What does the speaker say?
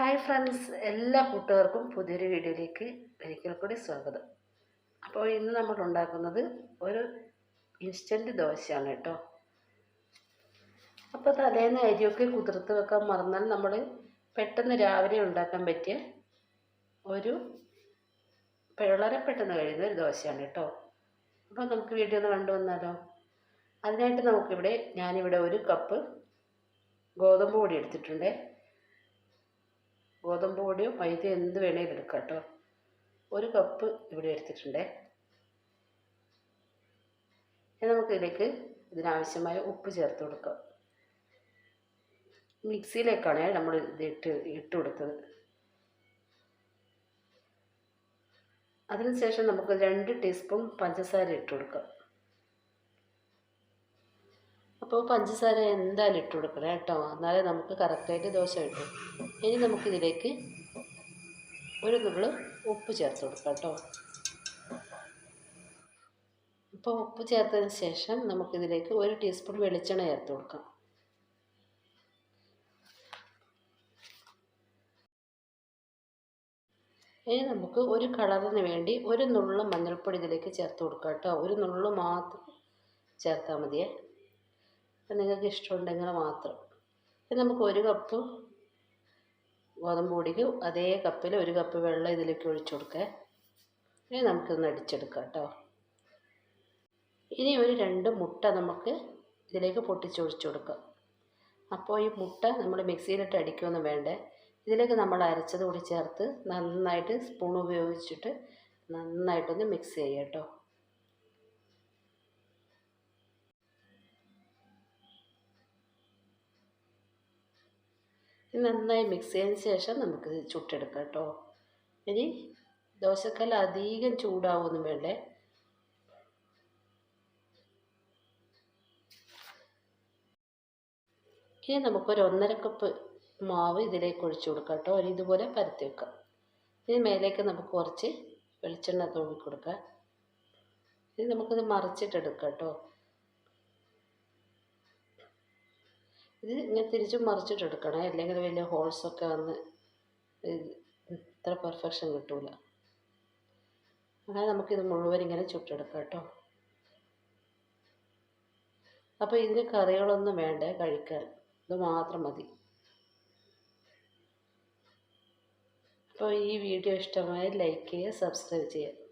Hi friends എല്ലാ കൂട്ടുകാർക്കും പുതിയൊരു വീഡിയോയിലേക്ക് ഒരിക്കൽ കൂടി സ്വാഗതം. അപ്പോൾ ഇന്ന് നമ്മൾ ഉണ്ടാക്കുന്നത് ഒരു ഇൻസ്റ്റന്റ് ദോശയാണ് കേട്ടോ. അപ്പോൾ തലേന്ന് അരിയൊക്കെ കുതിർത്ത് വെക്കാൻ മറന്നാൽ നമ്മൾ പെട്ടെന്ന് രാവിലെ ഉണ്ടാക്കാൻ പറ്റിയ ഒരു വളരെ പെട്ടെന്ന് കഴിയുന്ന ഒരു ദോശയാണ് കേട്ടോ. അപ്പോൾ നമുക്ക് വീഡിയോ ഒന്ന് കണ്ടു വന്നാലോ? അതിനായിട്ട് നമുക്കിവിടെ ഞാനിവിടെ ഒരു കപ്പ് ഗോതമ്പ് പൊടി എടുത്തിട്ടുണ്ട്. ഗോതമ്പ് പൊടിയോ മൈദ എന്ത് വേണേലും എടുക്കാം കേട്ടോ. ഒരു കപ്പ് ഇവിടെ എടുത്തിട്ടുണ്ട്. ഇനി നമുക്കിതിലേക്ക് ഇതിനാവശ്യമായ ഉപ്പ് ചേർത്ത് കൊടുക്കാം. മിക്സിയിലേക്കാണ് നമ്മൾ ഇത് ഇട്ട് ഇട്ട് കൊടുത്തത്. അതിനുശേഷം നമുക്ക് രണ്ട് ടീസ്പൂൺ പഞ്ചസാര ഇട്ട് കൊടുക്കാം. അപ്പോൾ പഞ്ചസാര എന്തായാലും ഇട്ട് കൊടുക്കണം കേട്ടോ. എന്നാലേ നമുക്ക് കറക്റ്റായിട്ട് ദോശ കിട്ടും. ഇനി നമുക്കിതിലേക്ക് ഒരു നുള്ള് ഉപ്പ് ചേർത്ത് കൊടുക്കാം കേട്ടോ. ഇപ്പോൾ ഉപ്പ് ചേർത്തതിന് ശേഷം നമുക്കിതിലേക്ക് ഒരു ടീസ്പൂൺ വെളിച്ചെണ്ണ ചേർത്ത് കൊടുക്കാം. ഇനി നമുക്ക് ഒരു കളറിന് വേണ്ടി ഒരു നുള്ളു മഞ്ഞൾപ്പൊടി ഇതിലേക്ക് ചേർത്ത് കൊടുക്കാം കേട്ടോ. ഒരു നുള്ളു മാത്രം ചേർത്താൽ മതിയേ. നിങ്ങൾക്ക് ഇഷ്ടമുണ്ടെങ്കിൽ മാത്രം. നമുക്ക് ഒരു കപ്പ് ഗോതമ്പ് പൊടിക്ക് അതേ കപ്പിൽ ഒരു കപ്പ് വെള്ളം ഇതിലേക്ക് ഒഴിച്ചു കൊടുക്കുക ഇനി നമുക്കിതൊന്ന് അടിച്ചെടുക്കാം കേട്ടോ. ഇനി ഒരു രണ്ട് മുട്ട നമുക്ക് ഇതിലേക്ക് പൊട്ടിച്ചൊഴിച്ചു കൊടുക്കാം. അപ്പോൾ ഈ മുട്ട നമ്മൾ മിക്സിയിലിട്ട് അടിക്കുമെന്ന് വേണ്ടേ. ഇതിലേക്ക് നമ്മൾ അരച്ചത് കൂടി ചേർത്ത് നന്നായിട്ട് സ്പൂൺ ഉപയോഗിച്ചിട്ട് നന്നായിട്ടൊന്ന് മിക്സ് ചെയ്യാം കേട്ടോ. നന്നായി മിക്സ് ചെയ്തതിന് ശേഷം നമുക്ക് ചുട്ടെടുക്കാം കേട്ടോ ഇനി ദോശക്കല്ല് അധികം ചൂടാവൊന്നും വേണ്ടേ. ഇനി നമുക്കൊരു ഒന്നര കപ്പ് മാവ് ഇതിലേക്ക് ഒഴിച്ചു കൊടുക്കാം കേട്ടോ ഇനി ഇതുപോലെ പരത്തി വെക്കാം. ഇനി മേലേക്ക് നമുക്ക് കുറച്ച് വെളിച്ചെണ്ണ തൂവി കൊടുക്കാം. ഇനി നമുക്കിത് മറിച്ചിട്ടെടുക്കാം കേട്ടോ ഇത് ഇങ്ങനെ തിരിച്ചും മറിച്ചിട്ടെടുക്കണേ അല്ലെങ്കിൽ വലിയ ഹോൾസൊക്കെ വന്ന് ഇത്ര പെർഫെക്ഷൻ കിട്ടൂല. അങ്ങനെ നമുക്കിത് മുഴുവൻ ഇങ്ങനെ ചുട്ടെടുക്കാം കേട്ടോ. അപ്പോൾ ഇതിന് കറികളൊന്നും വേണ്ട കഴിക്കാൻ? ഇത് മാത്രം മതി. അപ്പോൾ ഈ വീഡിയോ ഇഷ്ടമായ ലൈക്ക് ചെയ്യുക സബ്സ്ക്രൈബ് ചെയ്യുക.